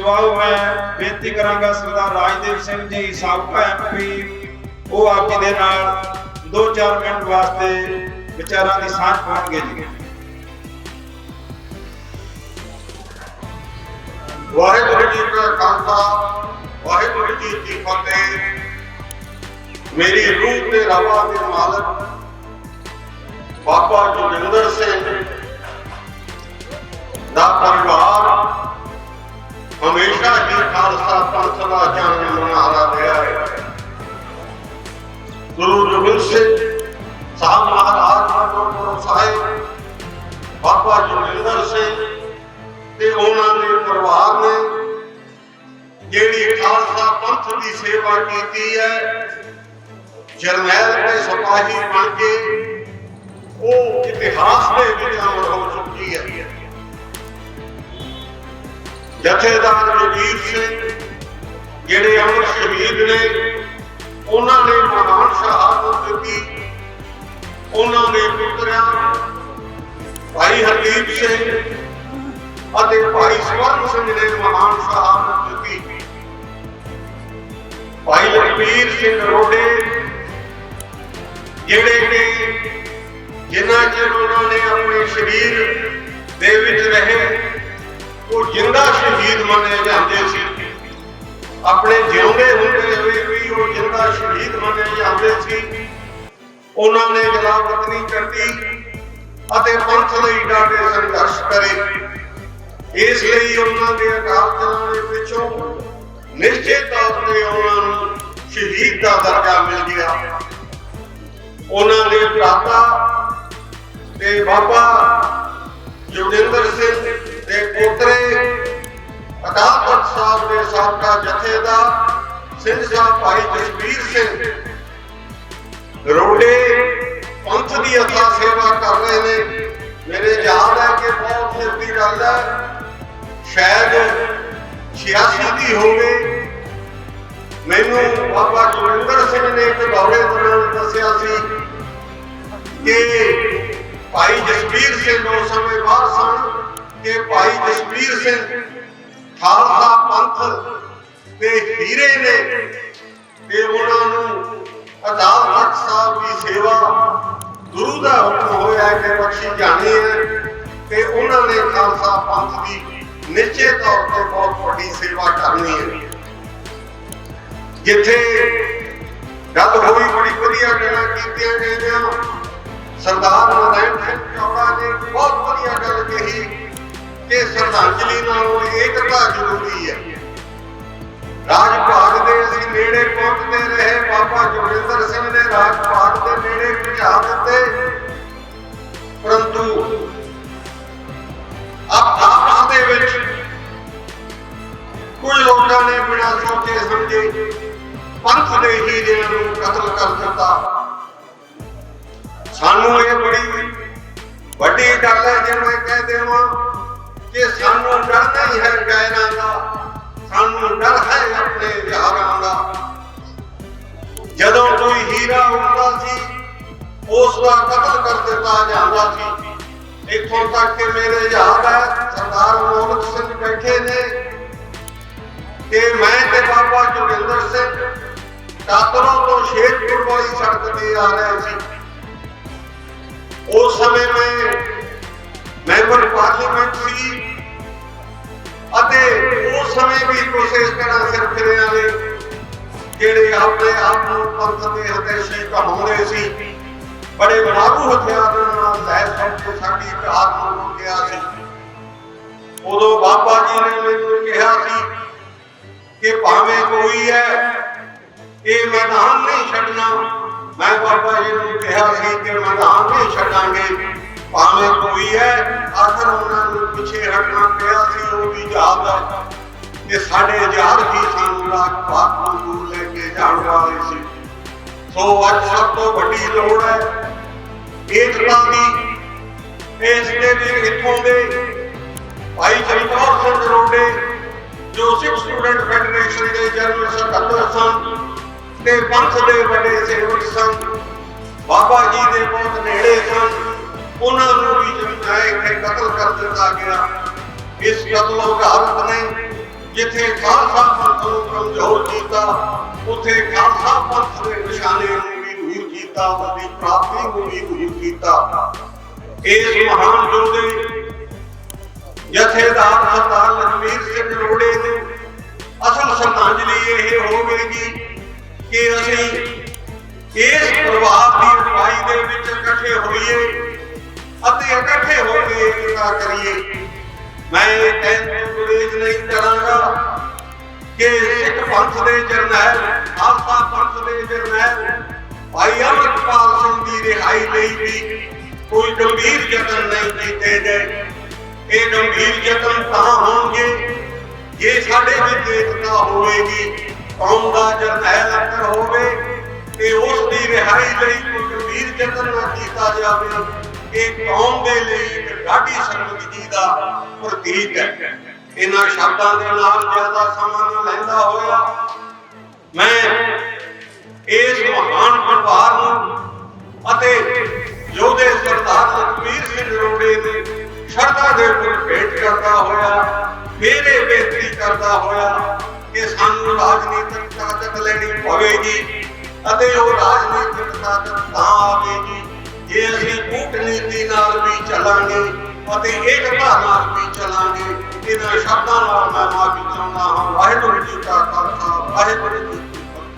ਸਵਾਲ ਮੈਂ, ਬੇਨਤੀ ਕਰਾਂਗਾ ਸਰਦਾਰ ਰਾਜਦੇਵ ਸਿੰਘ ਜੀ, ਸਾਬਕਾ ਐਮਪੀ ਉਹ ਆਪ ਜੀ ਦੇ ਨਾਲ 2-4 ਮਿੰਟ ਵਾਸਤੇ ਵਿਚਾਰਾਂ ਦੀ ਸਾਂਝ ਪਾਉਣਗੇ ਜੀ। ਵਾਹਿਗੁਰੂ ਜੀ ਕਾ ਖਾਲਸਾ, ਵਾਹਿਗੁਰੂ ਜੀ ਕੀ ਫਤਿਹ। ਮੇਰੀ ਰੂਹ ਤੇ ਰਵਾ ਦੇ ਮਾਲਕ, ਬਾਬਾ ਜੋਗਿੰਦਰ ਸਿੰਘ ਦਾ ਪਰਿਵਾਰ ਹਮੇਸ਼ਾ ਹੀ ਖਾਲਸਾ ਪੰਥ ਦਾ ਜਨਮ ਮਨਾ ਰਿਹਾ ਹੈ। ਗੁਰੂ ਗੋਬਿੰਦ ਸਿੰਘ ਸਾਹਿਬ ਮਹਾਰਾਜ ਜੀ ਸਾਹਿਬ, ਬਾਬਾ ਜੋਗਿੰਦਰ ਸਿੰਘ ਤੇ ਉਹਨਾਂ ਦੇ ਪਰਿਵਾਰ ਨੇ ਜਿਹੜੀ ਖਾਲਸਾ ਪੰਥ ਦੀ ਸੇਵਾ ਕੀਤੀ ਹੈ, ਜਰਨੈਲ ਤੇ ਸਿਪਾਹੀ ਬਣ ਕੇ ਉਹ ਇਤਿਹਾਸ ਦੇ ਵਿੱਚ ਅਮਰ ਹੋ ਚੁੱਕੀ ਹੈ। ਜਥੇਦਾਰ ਜਗੀਰ ਸਿੰਘ, ਜਿਹੜੇ ਅਮਰ ਸ਼ਹੀਦ ਨੇ, ਉਹਨਾਂ ਨੇ ਮਹਾਨ ਸ਼ਹਾਦਤ ਦਿੱਤੀ। ਉਹਨਾਂ ਦੇ ਪੁੱਤਰਾਂ, ਭਾਈ ਹਰਦੀਪ ਸਿੰਘ ਅਤੇ ਭਾਈ ਸਵਰਨ ਸਿੰਘ ਨੇ ਮਹਾਨ ਸ਼ਹਾਦਤ ਦਿੱਤੀ। ਭਾਈ ਲਖਬੀਰ ਸਿੰਘ ਰੋਡੇ ਜਿਹੜੇ ਕਿ ਜਿਨ੍ਹਾਂ ਚਿਰ ਉਹਨਾਂ ਨੇ ਆਪਣੇ ਸਰੀਰ ਦੇ ਵਿੱਚ ਰਹੇ ਉਹ ਜਿੰਦਾ ਸ਼ਹੀਦ ਮੰਨੇ ਜਾਂਦੇ ਸੀ, ਆਪਣੇ ਜਿਉਂਦੇ ਹੁੰਦੇ ਹੋਏ ਵੀ ਉਹ ਜਿੰਦਾ ਸ਼ਹੀਦ ਮੰਨੇ ਜਾਂਦੇ ਸੀ, ਉਹਨਾਂ ਨੇ ਜਲਾਵਤਨੀ ਕਰਦੀ ਅਤੇ ਪੰਥ ਲਈ ਡਾਢੇ ਸੰਘਰਸ਼ ਕਰੇ। ਇਸ ਲਈ ਉਹਨਾਂ ਦੇ ਅਕਾਲ ਚਲਾਣੇ ਪਿੱਛੋਂ ਨਿਸ਼ਚਿਤ ਤੌਰ ਤੇ ਉਹਨਾਂ ਨੂੰ ਸ਼ਹੀਦ ਦਾ ਦਰਜਾ ਮਿਲ ਗਿਆ। ਉਹਨਾਂ ਦੇ ਭਰਾਤਾ ਤੇ ਬਾਬਾ ਜੋਗਿੰਦਰ ਸਿੰਘ ਦੇ ਪੋਤਰੇ, ਅਕਾਲ ਤਖਤ ਸਾਹਿਬ ਦੇ ਸਾਬਕਾ ਜਥੇਦਾਰ ਸਿੰਘ ਸਾਹਿਬ ਭਾਈ ਜਸਵੀਰ ਸਿੰਘ। ਰੋਡੇ ਪੰਥ ਦੀ ਅਥਾ ਸੇਵਾ ਕਰ ਰਹੇ ਨੇ। ਮੇਰੇ ਯਾਦ ਹੈ ਕਿ ਬਹੁਤ ਸਿਰ ਦੀ ਗੱਲ ਹੈ। ਸ਼ਾਇਦ 86 ਦੀ ਹੋਵੇ। ਮੈਨੂੰ ਬਾਬਾ ਜੋਗਿੰਦਰ ਸਿੰਘ ਨੇ ਇੱਕ ਦੌਰੇ ਦੌਰਾਨ ਦੱਸਿਆ ਸੀ ਕਿ ਭਾਈ ਜਸਵੀਰ ਸਿੰਘ ਉਸ ਸਮੇਂ ਬਾਹਰ ਸਨ। ਕਿ ਭਾਈ ਜਸਵੀਰ ਸਿੰਘ ਖਾਲਸਾ ਪੰਥ ਦੇ ਹੀਰੇ ਨੇ ਤੇ ਉਹਨਾਂ ਨੂੰ ਅਕਾਲ ਤਖਤ ਸਾਹਿਬ ਦੀ ਸੇਵਾ ਗੁਰੂ ਦਾ ਹੁਕਮ ਹੋਇਆ ਕਿ ਬਖਸ਼ੀ ਜਾਣੀ ਹੈ ਤੇ ਉਹਨਾਂ ਨੇ ਖਾਲਸਾ ਪੰਥ ਦੀ ਨਿਸ਼ਚੇ ਤੌਰ ਤੇ ਬਹੁਤ ਵੱਡੀ ਸੇਵਾ ਕਰਨੀ ਹੈ। ਜਿੱਥੇ ਗੱਲ ਹੋਈ, ਬੜੀ ਵਧੀਆ ਗੱਲਾਂ ਕੀਤੀਆਂ ਗਈਆਂ। ਸਰਦਾਰ ਨਾਰਾਇਣ ਸਿੰਘ ਚੌੜਾ ਨੇ ਬਹੁਤ ਵਧੀਆ ਗੱਲ ਕਹੀ। ਕਿ ਸ਼ਰਧਾਂਜਲੀ ਨਾਲੋਂ ਏਕਤਾ ਜ਼ਰੂਰੀ ਹੈ। ਰਾਜ ਭਾਗ ਦੇ ਅਸੀਂ ਨੇੜੇ ਪਹੁੰਚਦੇ ਰਹੇ, ਬਾਬਾ ਜੋਗਿੰਦਰ ਸਿੰਘ ਨੇ ਰਾਜ ਭਾਗ ਦੇ ਨੇੜੇ ਪਹੁੰਚਾ ਦਿੱਤੇ। ਪਰੰਤੂ ਆਪ ਆਪਸ ਦੇ ਵਿੱਚ ਕੁਝ ਲੋਕਾਂ ਨੇ ਬਿਨਾਂ ਸੋਚੇ ਸਮਝੇ ਪੰਥ ਦੇ ਹੀਰਿਆਂ ਨੂੰ ਕਤਲ ਕਰ ਦਿੱਤਾ। ਸਾਨੂੰ ਇਹ ਬੜੀ ਵੱਡੀ ਗੱਲ ਹੈ, ਜੇ ਮੈਂ ਕਹਿ ਦੇਵਾਂ ਕਿ ਸਾਨੂੰ ਡਰ ਨਹੀਂ ਹੈ ਗੈਰਾਂ ਦਾ, ਸਾਨੂੰ ਡਰ ਹੈ ਆਪਣੇ ਵਿਹਾਰਾਂ ਦਾ। ਜਦੋਂ ਕੋਈ ਹੀਰਾ ਹੁੰਦਾ ਸੀ, ਉਸ ਦਾ ਕਤਲ ਕਰ ਦਿੱਤਾ ਜਾਂਦਾ ਸੀ। ਇੱਥੋਂ ਤੱਕ ਕਿ ਮੇਰੇ ਯਾਦ ਹੈ, ਸਰਦਾਰ ਮੋਹਨ ਸਿੰਘ ਬੈਠੇ ਨੇ। ਕਿ ਮੈਂ ਤੇ ਬਾਬਾ ਜੋਗਿੰਦਰ ਸਿੰਘ ਕਾਤਰੋਂ ਤੋਂ ਸ਼ੇਖਪੁਰ ਵਾਲੀ ਸੜਕ ਤੇ ਆ ਰਹੇ ਸੀ। ਉਸ ਸਮੇਂ ਮੈਂ ਮੈਂਬਰ ਪਾਰਲੀਮੈਂਟ ਅਤੇ ਉਸ ਸਮੇਂ ਵੀ ਕੁਛ ਇਸ ਤਰ੍ਹਾਂ ਫਿਰੇ ਵਾਲੇ ਜਿਹੜੇ ਆਪਣੇ ਆਪ ਨੂੰ ਪੰਥ ਦੇ ਹਤੈਸ਼ੀ ਕਹਾਉਂਦੇ ਸੀ। ਬੜੇ ਮਾਰੂ ਹਥਿਆਰਾਂ ਨਾਲ ਲੈ ਸਭ ਕੇ ਸਾਡੀ ਕਾਰ ਨੂੰ ਰੋਕਿਆ ਸੀ। ਉਦੋਂ ਬਾਬਾ ਜੀ ਨੇ ਮੈਨੂੰ ਕਿਹਾ ਸੀ ਕਿ ਭਾਵੇਂ ਕੋਈ ਹੈ, ਇਹ ਮੈਦਾਨ ਨਹੀਂ ਛੱਡਣਾ। ਮੈਂ ਬਾਬਾ ਜੀ ਨੂੰ ਕਿਹਾ ਸੀ ਕਿ ਮੈਦਾਨ ਨਹੀਂ ਛੱਡਾਂਗੇ। ਭਾਵੇਂ ਕੋਈ ਹੈ, ਆਖਰ ਉਹਨਾਂ ਨੂੰ ਪਿੱਛੇ ਹਟਣਾ ਪਿਆ ਸੀ, ਉਹ ਵੀ ਯਾਦ ਹੈ ਕਿ ਸਾਡੇ ਹਜ਼ਾਰ ਹੀ ਸਾਨੂੰ ਰਾਜ ਭਾਗ ਤੋਂ ਦੂਰ ਲੈ ਕੇ ਜਾਣ ਵਾਲੇ ਸੀ। ਸੋ ਅੱਜ ਸਭ ਤੋਂ ਵੱਡੀ ਲੋੜ ਹੈ, ਏਕਤਾ ਦੀ। ਇਸ ਦੇ ਵੀ ਇੱਥੋਂ ਦੇ ਭਾਈ ਜਗਤਾਰ ਸਿੰਘ ਰੋਡੇ, ਜੋ ਸਿੱਖ ਸਟੂਡੈਂਟ ਫੈਡਰੇਸ਼ਨ ਦੇ ਜਨਰਲ ਸਕੱਤਰ ਸਨ ਤੇ ਪੰਥ ਦੇ ਵੱਡੇ ਸੇਵਕ ਸਨ, ਬਾਬਾ ਜੀ ਦੇ ਬਹੁਤ ਨੇੜੇ ਸਨ। ਉਹਨਾਂ ਨੂੰ ਵੀ ਜਿਹੜਾ ਇੱਥੇ ਕਤਲ ਕਰ ਦਿੱਤਾ ਗਿਆ। ਇਸ ਕਤਲੋ ਘਾਰਤ ਨੇ ਜਿੱਥੇ ਖਾਲਸਾ ਪੰਥ ਨੂੰ ਕਮਜ਼ੋਰ ਕੀਤਾ, ਉੱਥੇ ਖਾਲਸਾ ਪੰਥ ਦੇ ਨਿਸ਼ਾਨੇ ਨੂੰ ਵੀ ਦੂਰ ਕੀਤਾ ਉਹਦੀ ਪ੍ਰਾਪਤੀ ਨੂੰ ਵੀ ਦੂਰ ਕੀਤਾ। ਇਸ ਮਹਾਨ ਯੋਧੇ ਜਥੇਦਾਰ ਸਰਦਾਰ ਲਖਮੀਰ ਸਿੰਘ ਰੋੜੇ ਨੇ ਅਸਲ ਸ਼ਰਧਾਂਜਲੀ ਇਹ ਹੋਵੇਗੀ ਕਿ ਅਸੀਂ ਇਸ ਪਰਿਵਾਰ ਦੀ ਅਗਵਾਈ ਦੇ ਵਿੱਚ ਇਕੱਠੇ ਹੋਈਏ। ਅਤੇ ਇਕੱਠੇ ਹੋ ਕੇ ਏਕਤਾ ਕਰੀਏ। ਮੈਂ ਇਹ ਗੁਰੇਜ਼ ਨਹੀਂ ਕਰਾਂਗਾ। ਕਿ ਸਿੱਖ ਪੰਥ ਦੇ ਜਰਨੈਲ ਖਾਲਸਾ ਪੰਥ ਦੇ ਜਰਨੈਲ ਭਾਈ ਅਮਰਪਾਲ ਸਿੰਘ ਦੀ ਰਿਹਾਈ ਲਈ ਵੀ ਕੋਈ ਗੰਭੀਰ ਯਤਨ ਨਹੀਂ ਕੀਤੇ ਗਏ। ਇਹ ਗੰਭੀਰ ਯਤਨ ਤਾਂ ਹੋਣਗੇ। ਜੇ ਸਾਡੇ ਵਿੱਚ ਏਕਤਾ ਹੋਵੇਗੀ ਕੌਮ ਦਾ ਜਰਨੈਲ ਅੰਦਰ ਹੋਵੇ, ਤੇ ਉਸ ਦੀ ਰਿਹਾਈ ਲਈ ਕੋਈ ਗੰਭੀਰ ਯਤਨ ਨਾ ਕੀਤਾ ਜਾਵੇ। ਇਹ ਕੌਮ ਦੇ ਲਈ ਇੱਕ ਡਾਢੀ ਸ਼ਰਮਿੰਦਗੀ ਦਾ ਪ੍ਰਤੀਕ ਹੈ। ਇਹਨਾਂ ਸ਼ਬਦਾਂ ਦੇ ਨਾਲ ਜ਼ਿਆਦਾ ਸਮਾਂ ਨਾ ਲੈਂਦਾ ਹੋਇਆ। ਮੈਂ ਇਸ ਮਹਾਨ ਪਰਿਵਾਰ ਨੂੰ ਅਤੇ ਯੋਧੇ ਸਰਦਾਰ ਲਖਮੀਰ ਸਿੰਘ ਰੋੜੇ ਦੇ ਸ਼ਰਧਾ ਦੇ ਉੱਪਰ ਭੇਟ ਕਰਦਾ ਹੋਇਆ ਫਿਰ ਇਹ ਬੇਨਤੀ ਕਰਦਾ ਹੋਇਆ ਕਿ ਸਾਨੂੰ ਰਾਜਨੀਤਿਕ ਤਾਕਤ ਲੈਣੀ ਪਵੇਗੀ ਅਤੇ ਉਹ ਰਾਜਨੀਤਿਕ ਤਾਕਤ ਅਤੇ ਏਕਤਾ ਨਾਲ ਵੀ ਚੱਲਾਂਗੇ। ਇਹਨਾਂ ਸ਼ਬਦਾਂ ਨਾਲ ਮੈਂ ਮਾਫੀ ਚਾਹੁੰਦਾ ਹਾਂ। ਵਾਹਿਗੁਰੂ ਜੀ ਕਾ ਖਾਲਸਾ, ਵਾਹਿਗੁਰੂ ਜੀ